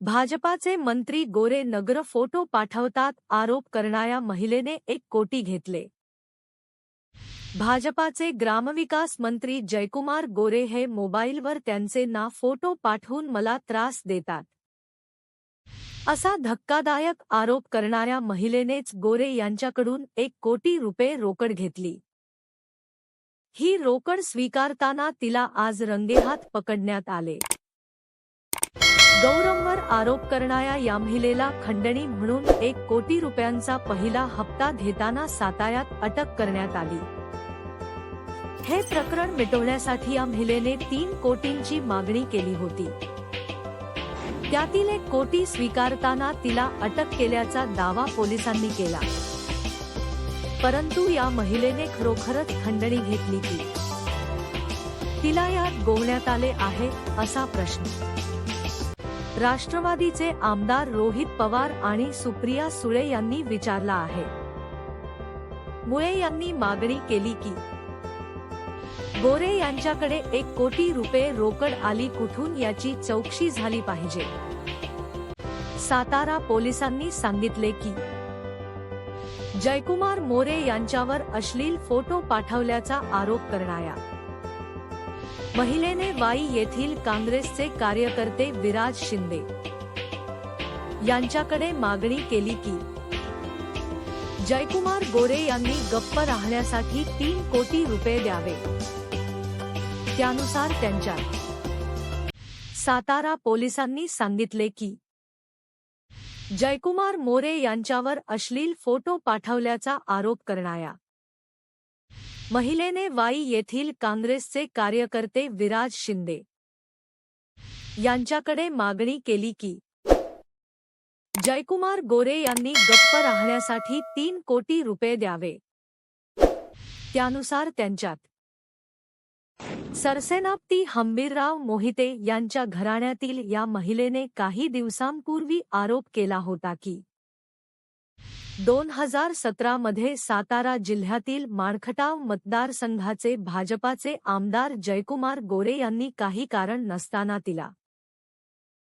भाजपाचे मंत्री गोरे नगर फोटो पाठवतात आरोप करणाऱ्या महिलेने एक कोटी घेतले. भाजपाचे ग्रामविकास मंत्री जयकुमार गोरे हे मोबाईलवर त्यांचे ना फोटो पाठवून मला त्रास देतात. असा धक्कादायक आरोप करणाऱ्या महिलेनेच गोरे यांच्याकडून एक कोटी रुपये रोकड घेतली. ही रोकड स्वीकारताना तिला आज रंगेहात पकडण्यात आले. गौरववर आरोप करणाऱ्या या महिलेला खंडणी म्हणून एक कोटी रुपयांचा पहिला हप्ता घेताना साताऱ्यात अटक करण्यात आली. हे प्रकरण मिटवण्यासाठी या महिलेने तीन कोटींची मागणी केली होती. त्यातील एक कोटी स्वीकारताना तिला अटक केल्याचा दावा पोलिसांनी केला. परंतु या महिलेने खरोखरच खंडणी घेतली की तिला यात गोवण्यात आले आहे असा प्रश्न. राष्ट्रवादीचे आमदार रोहित पवार आणि सुप्रिया सुळे यांनी विचारला आहे. मुळे यांनी मागणी केली की गोरे यांच्याकडे एक कोटी रुपये रोकड आली कुठून याची चौकशी झाली पाहिजे. सातारा पोलिसांनी सांगितले की जयकुमार मोरे यांच्यावर अश्लील फोटो पाठवल्याचा आरोप करणाऱ्या महिलेने वाई येथील काँग्रेसचे कार्यकर्ते विराज शिंदे यांच्याकडे मागणी केली की जयकुमार गोरे यांनी गप्प राहण्यासाठी तीन कोटी रुपये द्यावे. त्यानुसार त्यांच्या सातारा पोलिसांनी सांगितले की जयकुमार मोरे यांच्यावर अश्लील फोटो पाठवल्याचा आरोप करणाऱ्या महिलेने वाई येथील काँग्रेसचे कार्यकर्ते विराज शिंदे यांच्याकडे मागणी केली की जयकुमार गोरे यांनी गप्प राहण्यासाठी तीन कोटी रुपये द्यावे. त्यानुसार त्यांच्यात सरसेनापती हंबीरराव मोहिते यांच्या घराण्यातील या महिलेने काही दिवसांपूर्वी आरोप केला होता की दोन हजार सतरा मध्ये सातारा जिल्ह्यातील माणखटाव मतदारसंघाचे भाजपाचे आमदार जयकुमार गोरे यांनी काही कारण नसताना तिला